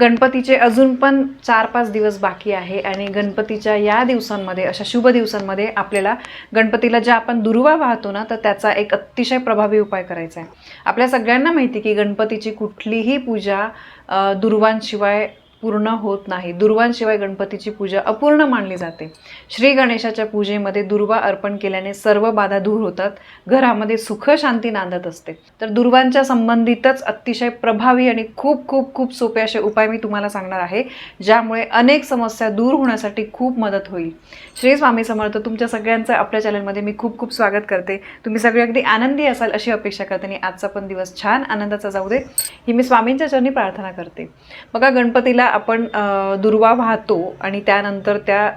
गणपतीचे अजून पण चार पाच दिवस बाकी आहे आणि गणपतीच्या या दिवसांमध्ये अशा शुभ दिवसांमध्ये आपल्याला गणपतीला ज्या आपण दुर्वा वाहतो ना तर त्याचा एक अतिशय प्रभावी उपाय करायचा आहे. आपल्या सगळ्यांना माहिती की गणपतीची कुठलीही पूजा दुर्वांशिवाय पूर्ण होत नाही. दुर्वांशिवाय गणपतीची पूजा अपूर्ण मानली जाते. श्री गणेशाच्या पूजेमध्ये दुर्वा अर्पण केल्याने सर्व बाधा दूर होतात. घरामध्ये सुख शांती नांदत असते. तर दुर्वांच्या संबंधितच अतिशय प्रभावी आणि खूप खूप खूप सोपे असे उपाय मी तुम्हाला सांगणार आहे ज्यामुळे अनेक समस्या दूर होण्यासाठी खूप मदत होईल. श्री स्वामी समर्थ तुमच्या सगळ्यांचं आपल्या चॅनलमध्ये मी खूप खूप स्वागत करते. तुम्ही सगळे अगदी आनंदी असाल अशी अपेक्षा करते आणि आजचा पण दिवस छान आनंदाचा जाऊ दे. ही मी स्वामींच्या चरणी प्रार्थना करते. बघा गणपतीला आपण दुर्वा वाहतो आणि त्यानंतर त्या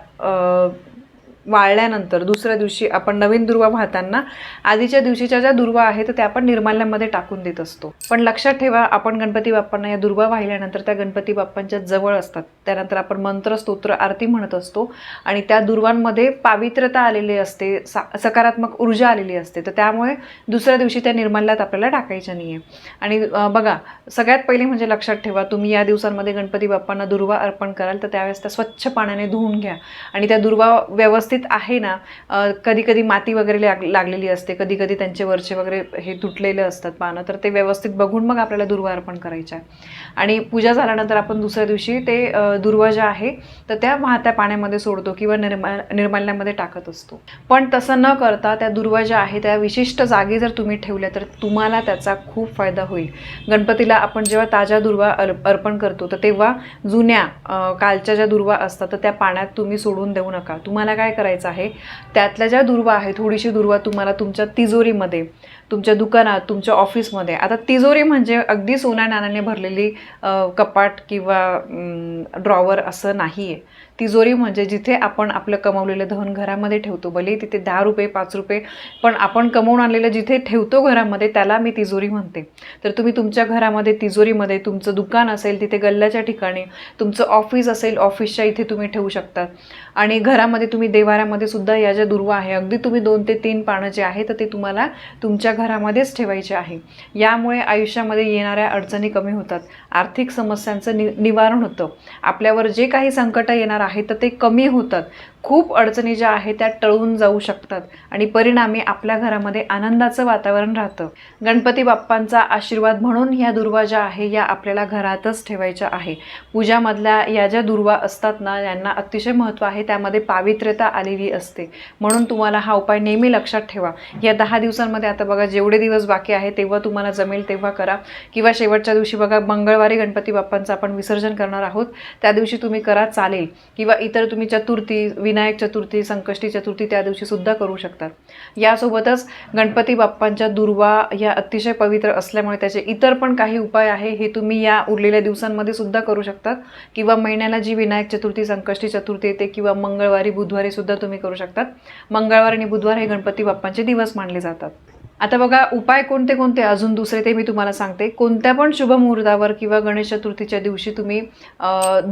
वाळल्यानंतर दुसऱ्या दिवशी आपण नवीन दुर्वा वाहताना आधीच्या दिवशीच्या ज्या दुर्वा आहेत त्या आपण निर्माल्यामध्ये टाकून देत असतो. पण लक्षात ठेवा आपण गणपती बाप्पांना या दुर्वा वाहिल्यानंतर त्या गणपती बाप्पांच्या जवळ असतात. त्यानंतर आपण मंत्र स्तोत्र आरती म्हणत असतो आणि त्या दुर्वांमध्ये पावित्रता आलेली असते सा सकारात्मक ऊर्जा आलेली असते. तर त्यामुळे दुसऱ्या दिवशी त्या निर्माल्यात आपल्याला टाकायच्या नाही आहे आणि बघा सगळ्यात पहिले म्हणजे लक्षात ठेवा तुम्ही या दिवसांमध्ये गणपती बाप्पांना दुर्वा अर्पण कराल तर त्यावेळेस त्या स्वच्छ पाण्याने धुवून घ्या. आणि त्या दुर्वा व्यवस्थित आहे ना कधी कधी माती वगैरे लाग लागलेली असते कधी कधी त्यांचे वरचे वगैरे हे तुटलेले असतात पानं तर ते व्यवस्थित बघून मग आपल्याला दुर्वा अर्पण करायच्या आहे आणि पूजा झाल्यानंतर आपण दुसऱ्या दिवशी ते दुर्वा ज्या आहे तर त्या वाहत्या पाण्यामध्ये सोडतो किंवा निर्मा निर्माल्यामध्ये टाकत असतो. पण तसं न करता त्या दुर्वा ज्या आहे त्या विशिष्ट जागी जर तुम्ही ठेवल्या तर तुम्हाला त्याचा खूप फायदा होईल. गणपतीला आपण जेव्हा ताज्या दुर्वा अर्पण करतो तर तेव्हा जुन्या कालच्या ज्या दुर्वा असतात तर त्या पाण्यात तुम्ही सोडून देऊ नका. तुम्हाला काय करायचं आहे. त्यातल्या ज्या दुर्वा आहे थोडीशी दुर्वा तुम्हाला तुमच्या तिजोरीमध्ये तुमच्या दुकानात तुमच्या ऑफिसमध्ये. आता तिजोरी म्हणजे अगदी सोन्या नाण्याने भरलेली कपाट किंवा ड्रॉवर असं नाही आहे तिजोरी म्हणजे जिथे आपण आपलं कमवलेलं धन घरामध्ये ठेवतो भले तिथे दहा रुपये पाच रुपये पण आपण कमवून आणलेलं जिथे ठेवतो घरामध्ये त्याला मी तिजोरी म्हणते. तर तुम्ही तुमच्या घरामध्ये तिजोरीमध्ये तुमचं दुकान असेल तिथे गल्ल्याच्या ठिकाणी तुमचं ऑफिस असेल ऑफिसच्या इथे तुम्ही ठेवू शकता. आणि घरामध्ये तुम्ही देवाऱ्यामध्ये सुद्धा या ज्या दुर्वा आहे अगदी तुम्ही दोन ते तीन पानं जे आहे तर ते तुम्हाला तुमच्या घरामध्येच ठेवायचे आहे. यामुळे आयुष्यामध्ये येणाऱ्या अडचणी कमी होतात. आर्थिक समस्यांचं नि निवारण होतं. आपल्यावर जे काही संकट येणार आहे तर ते कमी होतात. खूप अडचणी ज्या आहेत त्या टळून जाऊ शकतात आणि परिणामी आपल्या घरामध्ये आनंदाचं वातावरण राहतं. गणपती बाप्पांचा आशीर्वाद म्हणून ह्या दुर्वा ज्या आहे या आपल्याला घरातच ठेवायच्या आहे. पूजामधल्या या ज्या दुर्वा असतात ना यांना अतिशय महत्त्व आहे त्यामध्ये पावित्र्यता आलेली असते. म्हणून तुम्हाला हा उपाय नेहमी लक्षात ठेवा. या दहा दिवसांमध्ये आता बघा जेवढे दिवस बाकी आहे तेव्हा तुम्हाला जमेल तेव्हा करा. किंवा शेवटच्या दिवशी बघा मंगळवारी गणपती बाप्पांचं आपण विसर्जन करणार आहोत. त्या दिवशी तुम्ही करा चालेल. किंवा इतर तुम्ही चतुर्थी विनायक चतुर्थी संकष्टी चतुर्थी त्या दिवशी सुद्धा करू शकतात. यासोबतच गणपती बाप्पांच्या दुर्वा ह्या अतिशय पवित्र असल्यामुळे त्याचे इतर पण काही उपाय आहे हे तुम्ही या उरलेल्या दिवसांमध्ये सुद्धा करू शकतात. किंवा महिन्याला जी विनायक चतुर्थी संकष्टी चतुर्थी येते किंवा मंगळवारी बुधवारी सुद्धा तुम्ही करू शकतात. मंगळवार आणि बुधवार हे गणपती बाप्पांचे दिवस मानले जातात. आता बघा उपाय कोणते कोणते? अजून दुसरे ते मी तुम्हाला सांगते. कोणत्या पण शुभ मुहूर्तावर किंवा गणेश चतुर्थीच्या दिवशी तुम्ही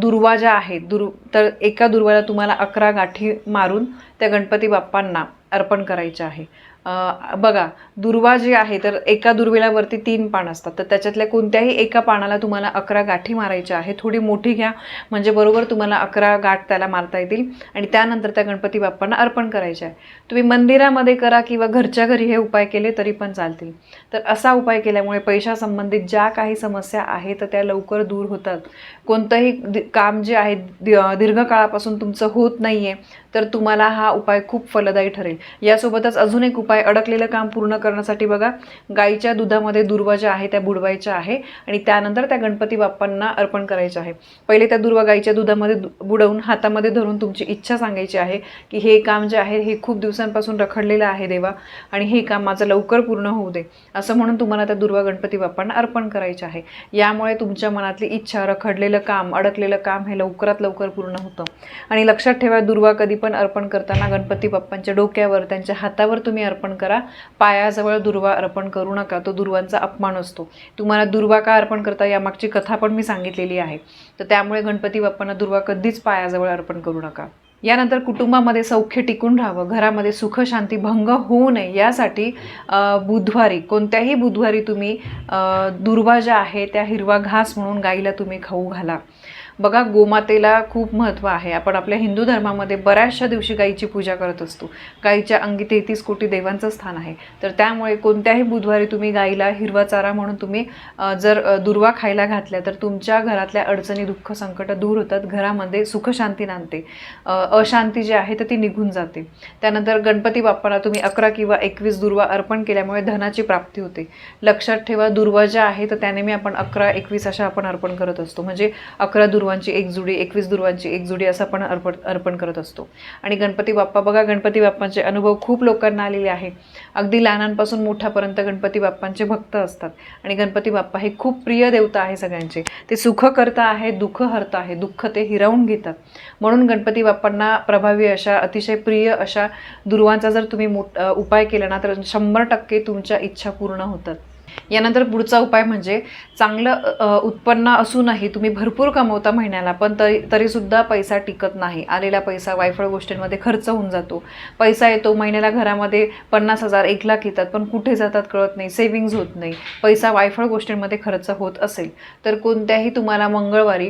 दुर्वा ज्या आहेत दुर् तर एका दुर्वाला तुम्हाला अकरा गाठी मारून त्या गणपती बाप्पांना अर्पण करायच्या आहे. बघा दुर्वा जी आहे तर एका दुर्वेलावरती तीन पान असतात. तर त्याच्यातल्या कोणत्याही एका पानाला तुम्हाला अकरा गाठी मारायच्या आहे थोडी मोठी घ्या. म्हणजे बरोबर तुम्हाला अकरा गाठ त्याला मारता येतील. आणि त्यानंतर त्या गणपती बाप्पांना अर्पण करायचे आहे तुम्ही मंदिरामध्ये करा किंवा घरच्या घरी हे उपाय केले तरी पण चालतील. तर असा उपाय केल्यामुळे पैशासंबंधित ज्या काही समस्या आहेत तर त्या लवकर दूर होतात. कोणतंही दि- काम जे आहे दीर्घकाळापासून तुमचं होत नाही आहे तर तुम्हाला हा उपाय खूप फलदायी ठरेल. यासोबतच अजून एक उपाय अडकलेलं काम पूर्ण करण्यासाठी बघा गाईच्या दुधामध्ये दुर्वा ज्या आहे त्या बुडवायच्या आहे आणि त्यानंतर त्या गणपती बाप्पांना अर्पण करायच्या आहे. पहिले त्या दुर्वा गाईच्या दुधामध्ये दु- बुडवून हातामध्ये धरून तुमची इच्छा सांगायची आहे की हे काम जे आहे हे खूप दिवसांपासून रखडलेलं आहे देवा आणि हे काम माझं लवकर पूर्ण होऊ दे असं म्हणून तुम्हाला त्या दुर्वा गणपती बाप्पांना अर्पण करायचे आहे. यामुळे तुमच्या मनातली इच्छा रखडलेलं काम अडकलेलं काम हे लवकरात लवकर पूर्ण होतं. आणि लक्षात ठेवा दुर्वा कधी पण अर्पण करताना गणपती बाप्पांच्या डोक्यावर त्यांच्या हातावर तुम्ही अर्पण अर्पण करा. पायाजवळ दुर्वा अर्पण करू नका. तो दुर्वांचा अपमान असतो. तुम्हाला दुर्वा का अर्पण करता यामागची कथा पण मी सांगितलेली आहे. तर त्यामुळे गणपती बाप्पांना दुर्वा कधीच पायाजवळ अर्पण करू नका. यानंतर कुटुंबामध्ये सौख्य टिकून राहावं. घरामध्ये सुखशांती भंग होऊ नये. यासाठी बुधवारी कोणत्याही बुधवारी तुम्ही दुर्वा ज्या आहे त्या हिरवा घास म्हणून गाईला तुम्ही खाऊ घाला. बघा गोमातेला खूप महत्त्व आहे. आपण आपल्या हिंदू धर्मामध्ये बऱ्याचशा दिवशी गाईची पूजा करत असतो. गाईच्या अंगी तेहतीस कोटी देवांचं स्थान आहे. तर त्यामुळे कोणत्याही बुधवारी तुम्ही गाईला हिरवा चारा म्हणून तुम्ही जर दुर्वा खायला घातल्या तर तुमच्या घरातल्या अडचणी दुःख संकट दूर होतात. घरामध्ये सुखशांती नांदते. अशांती जी आहे तर ती निघून जाते. त्यानंतर गणपती बाप्पाला तुम्ही अकरा किंवा एकवीस दुर्वा अर्पण केल्यामुळे धनाची प्राप्ती होते. लक्षात ठेवा दुर्वा ज्या आहे तर त्याने मी आपण अकरा एकवीस अशा आपण अर्पण करत असतो. म्हणजे अकरा दुर्वा दुर्वांची एक जुडी एकवीस दुर्वांची एक जुडी असं आपण अर्पण अर्पण करत असतो. आणि गणपती बाप्पा बघा गणपती बाप्पांचे अनुभव खूप लोकांना आलेले आहे. अगदी लहानांपासून मोठ्यापर्यंत गणपती बाप्पांचे भक्त असतात. आणि गणपती बाप्पा हे खूप प्रिय देवता आहे सगळ्यांचे. ते सुख करता आहे दुःख हरता आहे दुःख ते हिरावून घेतात. म्हणून गणपती बाप्पांना प्रभावी अशा अतिशय प्रिय अशा दुर्वांचा जर तुम्ही मोठ उपाय केला ना तर शंभर टक्के तुमच्या इच्छा पूर्ण होतात. यानंतर पुढचा उपाय म्हणजे चांगलं उत्पन्न असूनही तुम्ही भरपूर कमवता महिन्याला पण तरी तरीसुद्धा पैसा टिकत नाही. आलेला पैसा वायफळ गोष्टींमध्ये खर्च होऊन जातो. पैसा येतो महिन्याला घरामध्ये पन्नास हजार एक लाख येतात पण कुठे जातात कळत नाही सेविंग्ज होत नाही. पैसा वायफळ गोष्टींमध्ये खर्च होत असेल तर कोणत्याही तुम्हाला मंगळवारी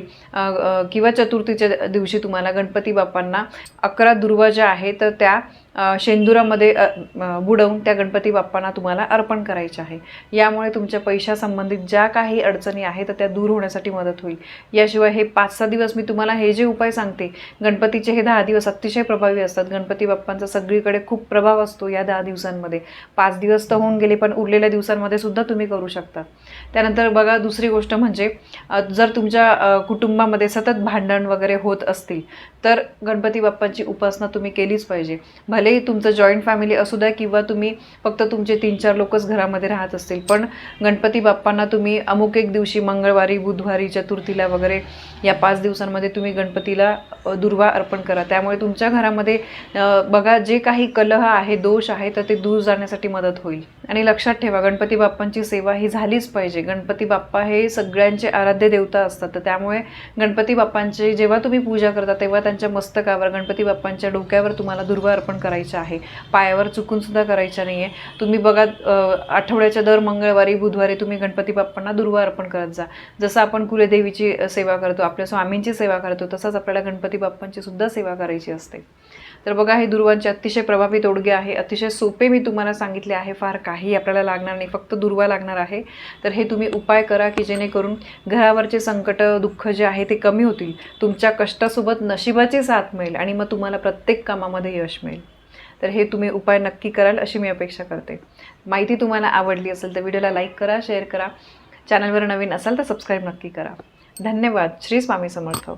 किंवा चतुर्थीच्या दिवशी तुम्हाला गणपती बाप्पांना अकरा दुर्वा ज्या आहे तर त्या शेंदुरामध्ये बुडवून त्या गणपती बाप्पांना तुम्हाला अर्पण करायचे आहे. यामुळे तुमच्या पैशासंबंधित ज्या काही अडचणी आहेत तर त्या दूर होण्यासाठी मदत होईल. याशिवाय हे पाच सहा दिवस मी तुम्हाला हे जे उपाय सांगते गणपतीचे हे दहा दिवस अतिशय प्रभावी असतात. गणपती बाप्पांचा सगळीकडे खूप प्रभाव असतो या दहा दिवसांमध्ये. पाच दिवस तर होऊन गेले पण उरलेल्या दिवसांमध्ये सुद्धा तुम्ही करू शकता. त्यानंतर बघा दुसरी गोष्ट म्हणजे जर तुमच्या कुटुंबामध्ये सतत भांडण वगैरे होत असतील तर गणपती बाप्पांची उपासना तुम्ही केलीच पाहिजे. भलेही तुमचं जॉईंट फॅमिली असू द्या किंवा तुम्ही फक्त तुमचे तीन चार लोकच घरामध्ये राहत असतील पण गणपती बाप्पांना तुम्ही अमुक एक दिवशी मंगळवारी बुधवारी चतुर्थीला वगैरे या पाच दिवसांमध्ये तुम्ही गणपतीला दुर्वा अर्पण करा. त्यामुळे तुमच्या घरामध्ये बघा जे काही कलह आहे दोष आहे तर ते दूर जाण्यासाठी मदत होईल. आणि लक्षात ठेवा गणपती बाप्पांची सेवा ही झालीच पाहिजे. गणपती बाप्पा हे सगळ्यांचे आराध्य देवता असतात तर त्यामुळे गणपती बाप्पांची जेव्हा तुम्ही पूजा करता तेव्हा त्यांच्या मस्तकावर गणपती बाप्पांच्या डोक्यावर तुम्हाला दुर्वा अर्पण करा. करायच्या आहे. पायावर चुकून सुद्धा नाही आहे तुम्ही बघा आठवड्याच्या दर मंगळवारी बुधवारी तुम्ही गणपती बाप्पांना दुर्वा अर्पण करत जा. जसं आपण कुलदेवीची सेवा करतो आपल्या स्वामींची सेवा करतो तसंच आपल्याला गणपती बाप्पांची सुद्धा सेवा करायची असते. तर बघा हे दुर्वांचे अतिशय प्रभावी तोडगे आहे. अतिशय सोपे मी तुम्हाला सांगितले आहे. फार काही आपल्याला लागणार नाही. फक्त दुर्वा लागणार आहे. तर हे तुम्ही उपाय करा की जेणेकरून घरावरचे संकट दुःख जे आहे ते कमी होतील. तुमच्या कष्टासोबत नशिबाची साथ मिळेल आणि मग तुम्हाला प्रत्येक कामामध्ये यश मिळेल. तर हे तुम्ही उपाय नक्की कराल अशी मी अपेक्षा करते. माहिती तुम्हाला आवडली असेल तर व्हिडिओला लाईक करा शेअर करा. चॅनलवर नवीन असाल तर सबस्क्राईब नक्की करा. धन्यवाद. श्री स्वामी समर्थ.